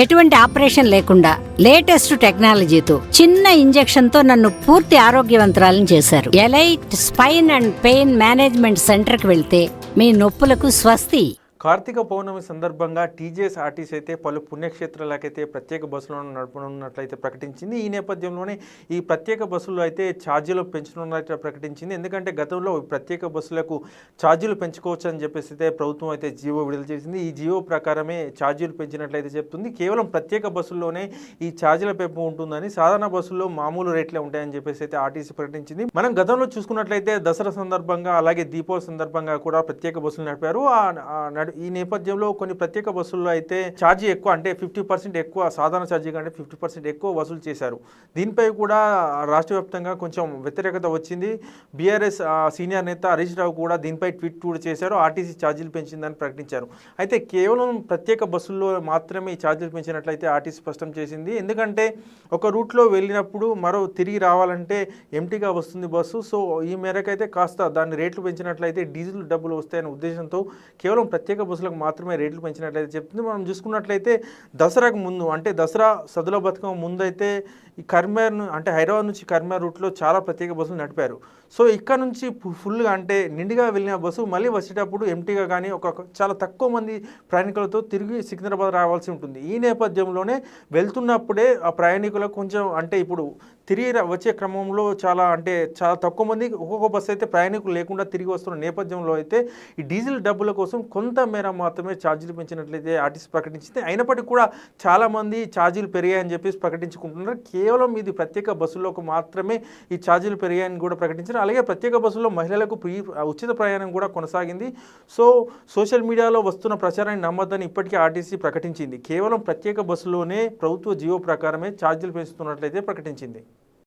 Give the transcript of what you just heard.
ఎటువంటి ఆపరేషన్ లేకుండా లేటెస్ట్ టెక్నాలజీతో చిన్న ఇంజెక్షన్తో నన్ను పూర్తి ఆరోగ్యవంతురాలను చేశారు. Elite spine and pain management సెంటర్కి వెళ్తే మీ నొప్పులకు స్వస్తి. కార్తీక పౌర్ణమి సందర్భంగా టీజేఎస్ ఆర్టీసీ అయితే పలు పుణ్యక్షేత్రాలకైతే ప్రత్యేక బస్సులను నడపనున్నట్లయితే ప్రకటించింది. ఈ నేపథ్యంలోనే ఈ ప్రత్యేక బస్సులు అయితే ఛార్జీలు పెంచనున్నట్లు ప్రకటించింది. ఎందుకంటే గతంలో ప్రత్యేక బస్సులకు ఛార్జీలు పెంచుకోవచ్చు అని చెప్పేసి అయితే ప్రభుత్వం అయితే జీవో విడుదల చేసింది. ఈ జీవో ప్రకారమే ఛార్జీలు పెంచినట్లయితే చెప్తుంది. కేవలం ప్రత్యేక బస్సుల్లోనే ఈ ఛార్జీల పెంపు ఉంటుందని సాధారణ బస్సుల్లో మామూలు రేట్లే ఉంటాయని చెప్పేసి అయితే ఆర్టీసీ ప్రకటించింది. మనం గతంలో చూసుకున్నట్లయితే దసరా సందర్భంగా అలాగే దీపావళి సందర్భంగా కూడా ప్రత్యేక బస్సులు నడిపారు. ఆ ఈ నేపథ్యంలో కొన్ని ప్రత్యేక బస్సుల్లో అయితే ఛార్జీ ఎక్కువ అంటే ఫిఫ్టీ పర్సెంట్ ఎక్కువ సాధారణ ఛార్జీ కంటే ఫిఫ్టీ పర్సెంట్ ఎక్కువ వసూలు చేశారు. దీనిపై కూడా రాష్ట్ర వ్యాప్తంగా కొంచెం వ్యతిరేకత వచ్చింది. బీఆర్ఎస్ సీనియర్ నేత హరీష్ రావు కూడా దీనిపై ట్వీట్ కూడా చేశారు. ఆర్టీసీ ఛార్జీలు పెంచిందని ప్రకటించారు. అయితే కేవలం ప్రత్యేక బస్సుల్లో మాత్రమే ఈ ఛార్జీలు పెంచినట్లయితే ఆర్టీసీ స్పష్టం చేసింది. ఎందుకంటే ఒక రూట్లో వెళ్ళినప్పుడు మరో తిరిగి రావాలంటే ఎంటీగా వస్తుంది బస్సు. సో ఈ మేరకైతే కాస్త దాని రేట్లు పెంచినట్లయితే డీజిల్ డబ్బులు వస్తాయనే ఉద్దేశంతో కేవలం ప్రత్యేక బస్సులకు మాత్రమే రేట్లు పెంచినట్లయితే చెప్తుంది. మనం చూసుకున్నట్లయితే దసరాకు ముందు అంటే దసరా సదుల బతుకమ్మ ముందు అయితే ఈ కర్మేర్ అంటే హైదరాబాద్ నుంచి కర్మేర్ రూట్లో చాలా ప్రత్యేక బస్సులు నడిపారు. సో ఇక్కడ నుంచి ఫుల్గా అంటే నిండుగా వెళ్ళిన బస్సు మళ్ళీ వచ్చేటప్పుడు ఎంటీగా కానీ ఒక చాలా తక్కువ మంది ప్రయాణికులతో తిరిగి సికింద్రాబాద్ రావాల్సి ఉంటుంది. ఈ నేపథ్యంలోనే వెళ్తున్నప్పుడే ఆ ప్రయాణికులకు కొంచెం అంటే ఇప్పుడు తిరిగి వచ్చే క్రమంలో చాలా అంటే చాలా తక్కువ మంది ఒక్కొక్క బస్సు అయితే ప్రయాణికులు లేకుండా తిరిగి వస్తున్న నేపథ్యంలో అయితే ఈ డీజిల్ డబ్బుల కోసం కొంత మేర మాత్రమే ఛార్జీలు పెంచినట్లయితే ఆర్టీసీ ప్రకటించింది. అయినప్పటికీ కూడా చాలామంది ఛార్జీలు పెరిగాయని చెప్పేసి ప్రకటించుకుంటున్నారు. కేవలం ఇది ప్రత్యేక బస్సులకు మాత్రమే ఈ ఛార్జీలు పెరిగాయని కూడా ప్రకటించారు. అలాగే ప్రత్యేక బస్సుల్లో మహిళలకు ప్రీ ఉచిత ప్రయాణం కూడా కొనసాగింది. సో సోషల్ మీడియాలో వస్తున్న ప్రచారాన్ని నమ్మద్దని ఇప్పటికే ఆర్టీసీ ప్రకటించింది. కేవలం ప్రత్యేక బస్సులోనే ప్రభుత్వ జీవో ప్రకారమే ఛార్జీలు పెంచుతున్నట్లయితే ప్రకటించింది.